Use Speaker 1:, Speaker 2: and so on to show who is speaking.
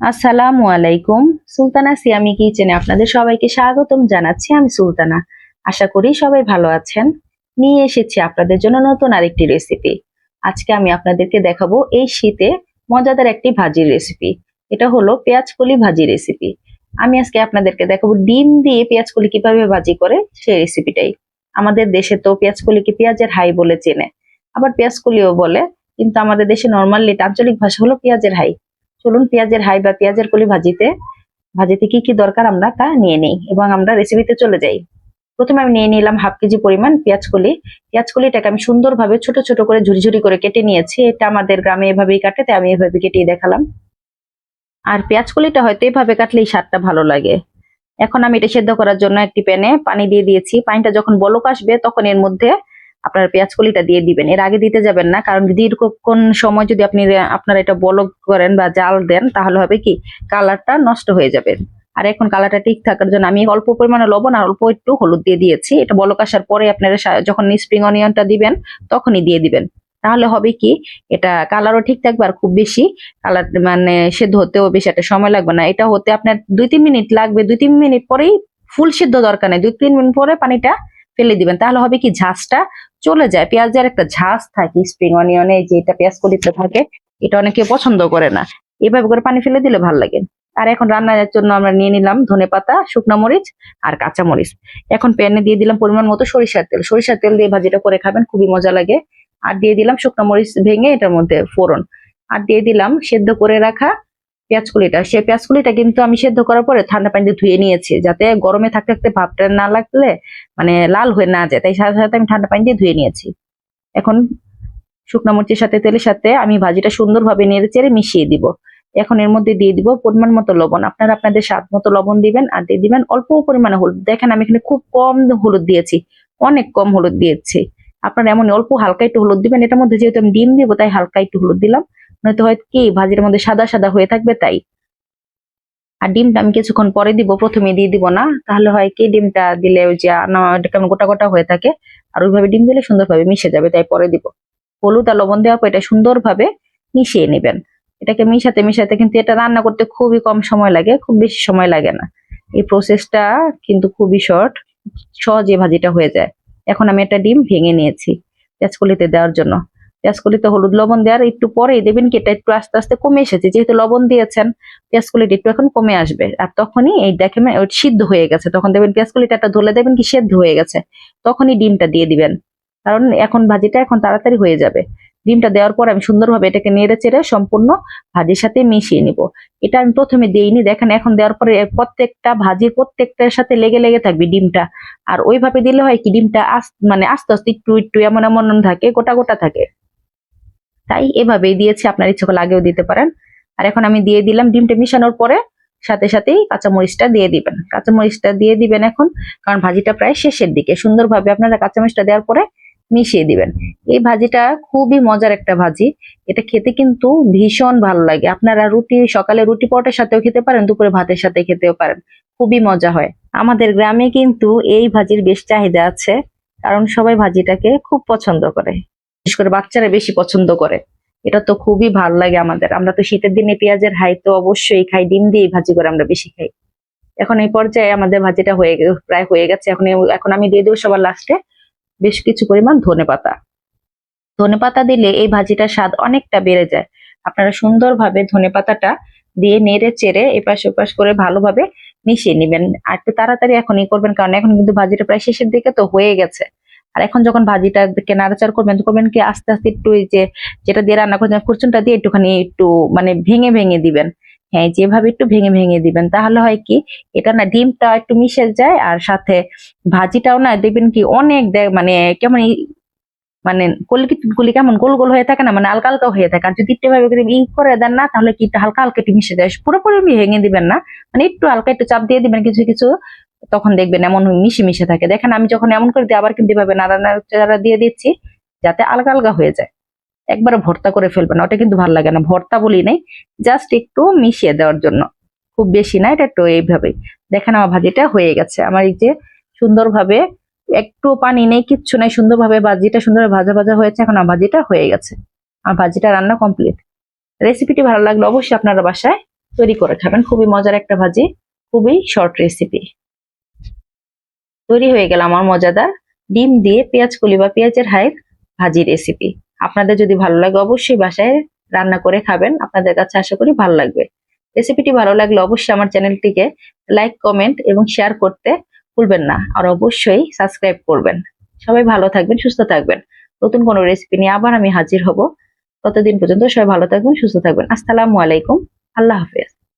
Speaker 1: আসসালামু আলাইকুম। সুলতানা সিয়ামি কিচেনে আপনাদের সবাইকে স্বাগতম জানাচ্ছি আমি সুলতানা। আশা করি সবাই ভালো আছেন। নিয়ে এসেছি আপনাদের জন্য নতুন আরেকটি রেসিপি আজকে আমি আপনাদেরকে দেখাবো এই শীতে মজাদার একটি ভাজির রেসিপি এটা হলো পেঁয়াজ কলি ভাজি রেসিপি আমি আজকে আপনাদেরকে দেখাবো ডিম দিয়ে পেঁয়াজ কলি কীভাবে ভাজি করে সেই রেসিপিটাই আমাদের দেশে তো পেঁয়াজ কলিকে পেঁয়াজের হাই বলে চেনে। আবার পেঁয়াজ কলিও বলে, কিন্তু আমাদের দেশে নর্মালি আঞ্চলিক ভাষা হলো পেঁয়াজের হাই। চলুন পেঁয়াজের হাই বা পেঁয়াজের কলি ভাজিতে ভাজিতে কি কি দরকার আমরা তা নিয়ে নিই এবং আমরা রেসিপিতে চলে যাই। প্রথমে আমি নিয়ে নিলাম হাফ কেজি পরিমাণ পেঁয়াজ কলি। পেঁয়াজ কলিটাকে আমি সুন্দরভাবে ছোট ছোট করে ঝুরি ঝুরি করে কেটে নিয়েছি। এটা আমাদের গ্রামে এভাবেই কাটে, তাই আমি এভাবে কেটে দেখালাম। আর পেঁয়াজ কলিটা হয়তো এভাবে কাটলেই স্বাদটা ভালো লাগে। এখন আমি এটা সেদ্ধ করার জন্য একটি প্যানে পানি দিয়ে দিয়েছি। পানিটা যখন বলক আসবে, তখন এর মধ্যে আপনার পেঁয়াজ কলিটা দিয়ে দিবেন। এর আগে দিতে যাবেন না, কারণ দীর্ঘক্ষণ সময় যদি আপনি আপনারা এটা বলক করেন বা জাল দেন, তাহলে হবে কি, কালারটা নষ্ট হয়ে যাবে। আর এখন কালারটা ঠিক থাকার জন্য আমি অল্প পরিমাণে লবণ আর অল্প একটু হলুদ দিয়ে দিয়েছি। এটা বলক আসার পরে আপনারা যখন স্প্রিং অনিয়নটা দিবেন, তখনই দিয়ে দিবেন। তাহলে হবে কি, এটা কালারও ঠিক থাকবে আর খুব বেশি। কালার মানে সেদ্ধ হতেও বেশি একটা সময় লাগবে না। এটা হতে আপনার দুই তিন মিনিট লাগবে। দুই তিন মিনিট পরেই ফুল সিদ্ধ দরকার নেই। দুই তিন মিনিট পরে পানিটা ফেলে দিবেন। তাহলে হবে কি ঝাঁসটা চলে যায়। পেঁয়াজের একটা ঝাঁস থাকে স্প্রিং অনিয়নে যে এটা পেঁয়াজ কলিতে থাকে, এটা অনেকে পছন্দ করে না। এভাবে করে পানি ফেলে দিলে ভালো লাগে। আর এখন রান্নার জন্য আমরা নিয়ে নিলাম ধনে পাতা, শুকনো মরিচ আর কাঁচা মরিচ। এখন প্যানে দিয়ে দিলাম পরিমাণ মতো সরিষার তেল। সরিষার তেল দিয়ে ভাজিটা করে খাবেন, খুবই মজা লাগে। আর দিয়ে দিলাম শুকনো মরিচ ভেঙে এটার মধ্যে ফোড়ন। আর দিয়ে দিলাম সেদ্ধ করে রাখা পেঁয়াজকুলিটা, সেই পেঁয়াজকুলিটা কিন্তু আমি সেদ্ধ করার পরে ঠান্ডা পানিতে ধুয়ে নিয়েছি, যাতে গরমে থাকতে থাকতে ভাবটা না লাগলে মানে লাল হয়ে না যায়। তাই সাথে সাথে আমি ঠান্ডা পানি দিয়ে ধুয়ে নিয়েছি। এখন শুকনো মরিচের সাথে, তেলের সাথে আমি ভাজিটা সুন্দরভাবে নেড়ে চেড়ে মিশিয়ে দিব। এখন এর মধ্যে দিয়ে দিব পরিমাণ মতো লবণ। আপনারা আপনাদের স্বাদ মতো লবণ দিবেন আর দিয়ে দিবেন অল্প পরিমাণে হলুদ। দেখেন আমি এখানে খুব কম হলুদ দিয়েছি, অনেক কম হলুদ দিয়েছি। আপনারা এমন অল্প হালকা একটু হলুদ দিবেন, এটার মধ্যে যেহেতু আমি ডিম দিব, তাই হালকা একটু হলুদ দিলাম। নয়তো হয়তো কি, ভাজির মধ্যে সাদা সাদা হয়ে থাকবে তাই। আর ডিমটা আমি কিছুক্ষণ পরে দিব প্রথমে দিয়ে দিব না। তাহলে হয় কি, ডিমটা দিলে ওই যে কেমন গোটা গোটা হয়ে থাকে। আর ওইভাবে ডিম দিলে সুন্দরভাবে মিশে যাবে, তাই পরে দিব। হলুদ আর লবণ দেওয়ার পর এটা সুন্দরভাবে মিশিয়ে নেবেন। এটাকে মিশাতে মিশাতে কিন্তু এটা রান্না করতে খুবই কম সময় লাগে, খুব বেশি সময় লাগে না। এই প্রসেসটা কিন্তু খুবই শর্ট সহজে ভাজিটা হয়ে যায়। এখন আমি একটা ডিম ভেঙে নিয়েছি পেঁয়াজকলিতে দেওয়ার জন্য। পেঁয়াজকলিতে হলুদ লবণ দেওয়ার একটু পরেই দেবেন কি, এটা একটু আস্তে আস্তে কমে এসেছে। যেহেতু লবণ দিয়েছেন পেঁয়াজকলিটা একটু এখন কমে আসবে। আর তখনই এই দেখেন সিদ্ধ হয়ে গেছে। তখন দেখবেন পেঁয়াজকলিটা একটা ধরে দেবেন কি, সেদ্ধ হয়ে গেছে। তখনই ডিমটা দিয়ে দিবেন। কারণ এখন ভাজিটা এখন তাড়াতাড়ি হয়ে যাবে। ডিমটা দেওয়ার পর আমি সুন্দরভাবে এটাকে নেড়ে চেড়ে সম্পূর্ণ ভাজির সাথে মিশিয়ে নিব। এটা আমি প্রথমে দেইনি। দেখেন, এখন দেওয়ার পরে প্রত্যেকটা ভাজির প্রত্যেকটার সাথে লেগে লেগে থাকবে ডিমটা। আর ওইভাবে দিলে হয় কি, ডিমটা আস- মানে আস্তে আস্তে একটু একটু এমন এমন থাকে, গোটা গোটা থাকে। তাই এভাবেই দিয়েছি, আপনার ইচ্ছে করলে আগেও দিতে পারেন। আর এখন আমি দিয়ে দিলাম ডিমটা মিশানোর পরে সাথে সাথেই কাঁচামরিচটা দিয়ে দিবেন। কাঁচামরিচটা দিয়ে দিবেন এখন, কারণ ভাজিটা প্রায় শেষের দিকে। সুন্দরভাবে আপনারা কাঁচামরিচটা দেওয়ার পরে মিশিয়ে দিবেন। এই ভাজিটা খুবই মজার একটা ভাজি। এটা খেতে কিন্তু ভীষণ ভালো লাগে। আপনারা রুটি, সকালে রুটি পরোটার সাথেও খেতে পারেন, দুপুরে ভাতের সাথে খেতেও পারেন। খুবই মজা হয়। আমাদের গ্রামে কিন্তু এই ভাজির বেশ চাহিদা আছে, কারণ সবাই ভাজিটাকে খুব পছন্দ করে। বিশেষ করে বাচ্চারা বেশি পছন্দ করে। এটা তো খুবই ভালো লাগে আমাদের। আমরা তো শীতের দিনে পেঁয়াজের হাই তো অবশ্যই খাই, ডিম দিয়ে ভাজি করে আমরা বেশি খাই। এখন এই পর্যায়ে আমাদের ভাজিটা হয়ে প্রায় হয়ে গেছে। এখন এখন আমি দিয়ে দেবো সবার লাস্টে বেশ কিছু পরিমাণ ধনে পাতা। ধনে পাতা দিলে এই ভাজিটার স্বাদ অনেকটা বেড়ে যায়। আপনারা সুন্দরভাবে ধনে পাতাটা দিয়ে নেড়ে চেড়ে এপাশ ওপাশ করে ভালোভাবে মিশিয়ে নেবেন। আর একটু তাড়াতাড়ি এখনই করবেন, কারণ এখন কিন্তু ভাজিটা প্রায় শেষের দিকে তো হয়ে গেছে। আর এখন যখন ভাজিটা নাড়াচাড়া করবেন করবেন কি আস্তে আস্তে একটু যে যেটা দিয়ে রান্না করছেন খুরচুনটা দিয়ে একটুখানি একটু মানে ভেঙে ভেঙে দিবেন। হ্যাঁ যেভাবে একটু ভেঙে ভেঙে দিবেন। তাহলে হয় কি, এটা না ডিমটা একটু মিশে যায় আর সাথে ভাজিটাও না দেখবেন কি অনেক মানে কেমন মানে কলি গুলি কেমন গোল গোল হয়ে থাকে না মানে হালকা হালকা হয়ে থাকে। আর যদি একটু ভাবে ই করে দেন না, তাহলে কি হালকা হালকা একটু মিশে যায়। পুরোপুরি ভেঙে দিবেন না মানে একটু হালকা একটু চাপ দিয়ে দিবেন কিছু কিছু। তখন দেখবেন এমন মিশে মিশে থাকে। দেখেন, আমি যখন এমন করে দিই, আবার কিন্তু এভাবে নাড়া নাড়া দিয়ে দিচ্ছি, যাতে আলগা আলগা হয়ে যায়। একবারে ভর্তা করে ফেলবেন না, ওটা কিন্তু ভালো লাগে না। ভর্তা বলি নেই, জাস্ট একটু মিশিয়ে দেওয়ার জন্য। খুব বেশি না, এটা একটু এইভাবেই। দেখেন, আমার ভাজিটা হয়ে গেছে। আমার এই যে সুন্দরভাবে একটু পানি নেই, কিচ্ছু নেই, সুন্দরভাবে ভাজিটা সুন্দরভাবে ভাজা ভাজা হয়েছে, এখন আমার ভাজিটা হয়ে গেছে। আমার ভাজিটা রান্না কমপ্লিট। রেসিপিটি ভালো লাগলে অবশ্যই আপনারা বাসায় তৈরি করে খাবেন। খুবই মজার একটা ভাজি, খুবই শর্ট রেসিপি। তৈরি হয়ে গেল আমার মজাদার ডিম দিয়ে পেঁয়াজ কলি বা পেঁয়াজের হাইর ভাজি রেসিপি আপনাদের যদি ভালো লাগে অবশ্যই বাসায় রান্না করে খাবেন। আপনাদের কাছে আশা করি ভালো লাগবে। রেসিপিটি ভালো লাগলে অবশ্যই আমার চ্যানেলটিকে লাইক কমেন্ট এবং শেয়ার করতে ভুলবেন না। আর অবশ্যই সাবস্ক্রাইব করবেন। সবাই ভালো থাকবেন, সুস্থ থাকবেন। নতুন কোনো রেসিপি নিয়ে আবার আমি হাজির হব। ততদিন পর্যন্ত সবাই ভালো থাকবেন, সুস্থ থাকবেন। আসসালামু আলাইকুম। আল্লাহ হাফেজ।